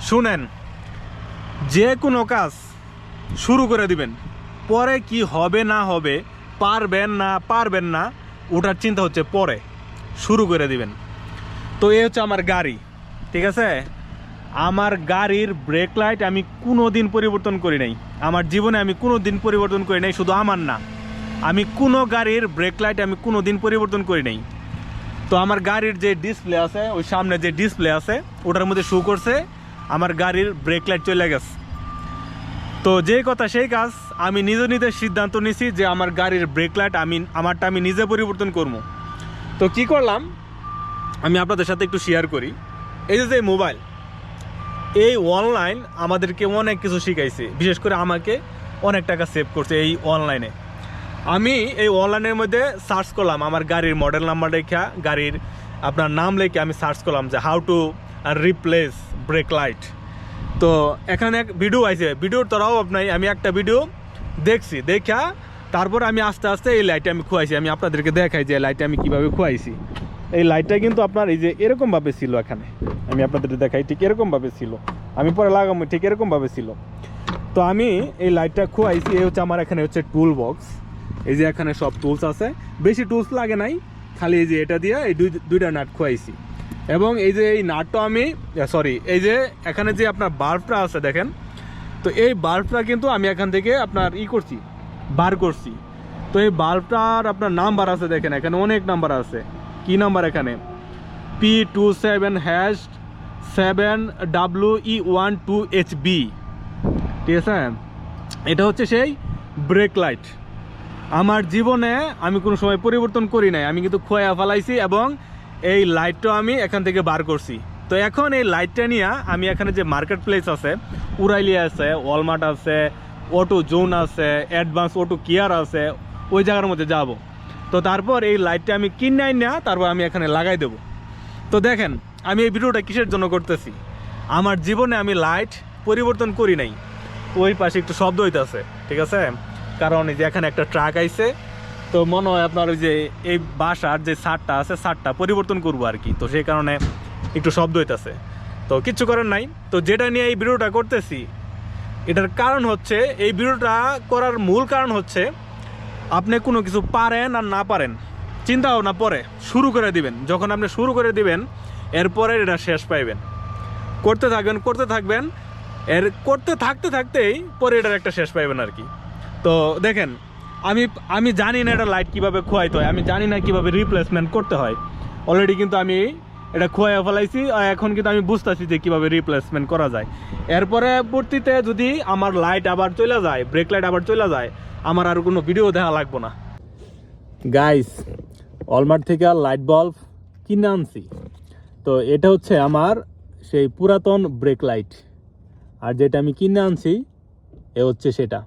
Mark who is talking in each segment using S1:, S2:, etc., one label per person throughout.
S1: শুনেন, যে কোনো কাজ শুরু করে দিবেন। পরে কি হবে, না হবে, পারবেন না পারবেন না, ওটার চিন্তা হচ্ছে পরে শুরু করে দিবেন। তো এ হচ্ছে আমার গাড়ি, ঠিক আছে? আমার গাড়ির ব্রেক লাইট আমি কোনো দিন পরিবর্তন করি নাই। আমার জীবনে আমি কোনো দিন পরিবর্তন করি নাই, শুধু আমার না। আমি কোনো গাড়ির ব্রেক লাইট আমি কোনো দিন পরিবর্তন করি নাই। তো আমার গাড়ির যে ডিসপ্লে আছে, ওই সামনে যে ডিসপ্লে আছে, ওটার মধ্যে শু করছে। আমার গাড়ির ব্রেক লাইট চলে গেছে। তো যে কথা সেই কাজ আমি নিজে নিজে সিদ্ধান্ত নিছি যে আমার গাড়ির ব্রেক লাইট আমি, আমারটা আমি নিজে পরিবর্তন করব। তো কি করলাম? আমি আপনাদের সাথে একটু শেয়ার করি। এই যে মোবাইল এই অনলাইন আমাদেরকে অনেক কিছু শিখাইছে। বিশেষ করে আমাকে অনেক টাকা সেভ করছে এই অনলাইনে আমি এই অনলাইনের মধ্যে সার্চ করলাম আমার গাড়ির মডেল নাম্বার লেখা, গাড়ির আপনার নাম লেখে আমি সার্চ করলাম যে how to replace brake light তো এখানে এক ভিডিও আছে ভিডিওর তরাও আপনার আমি একটা ভিডিও দেখছি। দেখা, তারপর আমি আস্তে আস্তে এই লাইটটা আমি খুয়াইছি। আমি আপনাদেরকে দেখাই যে লাইটটা আমি কীভাবে খুয়াইছি। এই লাইটটা কিন্তু আপনার এই যে এরকমভাবে ছিল এখানে। আমি আপনাদের দেখাই, ঠিক এরকমভাবে ছিল। আমি পরে লাগাবো, ঠিক এরকমভাবে ছিল। তো আমি এই লাইটটা খুয়াইছি। এই হচ্ছে আমার এখানে হচ্ছে টুল বক্স এই যে এখানে সব টুলস আছে। বেশি টুলস লাগে নাই। খালি এই যে এটা দিয়ে এই দুই, দুইটা নাট খুয়াইছি। এবং এই যে এই নাটটা আমি সরি এই যে এখানে যে আপনার বাল্বটা আছে দেখেন, তো এই বাল্বটা কিন্তু আমি এখান থেকে আপনার ই করছি, বার করছি। তো এই বাল্বটার আপনার নাম্বার আছে দেখেন, এখানে অনেক নাম্বার আছে। কি নাম্বার এখানে? P two seven hash seven W E one two H B ঠিক আছে? এটা হচ্ছে সেই ব্রেক লাইট আমার জীবনে আমি কোনো সময় পরিবর্তন করি নাই, আমি কিন্তু খোয়া ফেলাইছি এবং এই লাইটটা আমি এখান থেকে বার করছি। তো এখন এই লাইটটা নিয়ে আমি এখানে যে মার্কেট প্লেস আছে উরাইলি আছে ওয়ালমার্ট আছে অটো জোন আছে অ্যাডভান্স অটো কেয়ার আছে, ওই জায়গার মধ্যে যাব। তো তারপর এই লাইটটা আমি কিনাই না তারপর আমি এখানে লাগাই দেবো। তো দেখেন, আমি এই ভিডিওটা কিসের জন্য করতেছি? আমার জীবনে আমি লাইট পরিবর্তন করি নাই। ওই পাশে একটু শব্দ হইতেছে, ঠিক আছে? কারণ এই যে এখানে একটা ট্রাক আইছে তো মনে হয় আপনার ওই যে এই বাসার যে সারটা আছে সারটা পরিবর্তন করব আর কি। তো সেই কারণে একটু শব্দ হইতেছে। তো কিচ্ছু করার নাই। তো যেটা নিয়ে এই ভিডিওটা করতেছি, এটার কারণ হচ্ছে, এই ভিডিওটা করার মূল কারণ হচ্ছে, আপনি কোনো কিছু পারেন আর না পারেন, চিন্তা ভাবনা পরে শুরু করে দিবেন। যখন আপনি শুরু করে দিবেন, এরপরে এটা শেষ পাইবেন। করতে থাকবেন করতে থাকবেন, এর করতে থাকতে থাকতেই পরে এটার একটা শেষ পাইবেন আর কি। তো দেখেন আমি আমি জানি না এটা লাইট কীভাবে খোয়াইতে হয়, আমি জানি না কীভাবে রিপ্লেসমেন্ট করতে হয়। অলরেডি কিন্তু আমি এটা খোয়াইয়া ফেলাইছি, আর এখন কিন্তু আমি বুঝতেছি যে কীভাবে রিপ্লেসমেন্ট করা যায়। এরপরে পরবর্তীতে যদি আমার লাইট আবার চলে যায় ব্রেক লাইট আবার চলে যায়, আমার আর কোনো ভিডিও দেখা লাগবো না। গাইস অলমার্ট থেকে লাইট বাল্ব কিনে আনছি। তো এটা হচ্ছে আমার সেই পুরাতন ব্রেক লাইট আর যেটা আমি কিনে আনছি, এ হচ্ছে সেটা।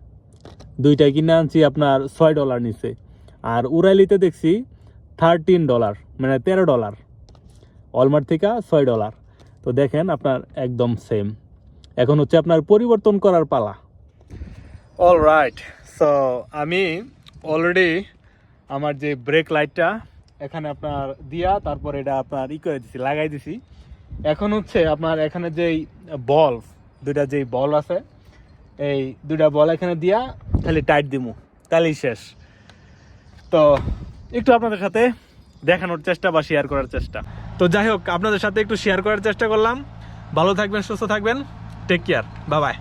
S1: দুইটাই কিনে আনছি আপনার ছয় ডলার নিচে। আর উরাইলিতে দেখছি থার্টিন ডলার মানে তেরো ডলার অলমার্ট থেকে ছয় ডলার তো দেখেন আপনার একদম সেম এখন হচ্ছে আপনার পরিবর্তন করার পালা। অল রাইট সো আমি অলরেডি আমার যে ব্রেক লাইটটা এখানে আপনার দিয়া, তারপর এটা আপনার ই করে দিছি, লাগাই দিছি। এখন হচ্ছে আপনার এখানে যেই বল দুইটা যেই বল আছে এই দুটা বল এখানে দিয়া খালি টাইট দিমু। তাহলেই শেষ। তো একটু আপনাদের সাথে দেখানোর চেষ্টা বা শেয়ার করার চেষ্টা। তো যাই হোক, আপনাদের সাথে একটু শেয়ার করার চেষ্টা করলাম। ভালো থাকবেন, সুস্থ থাকবেন। টেক কেয়ার বাবাই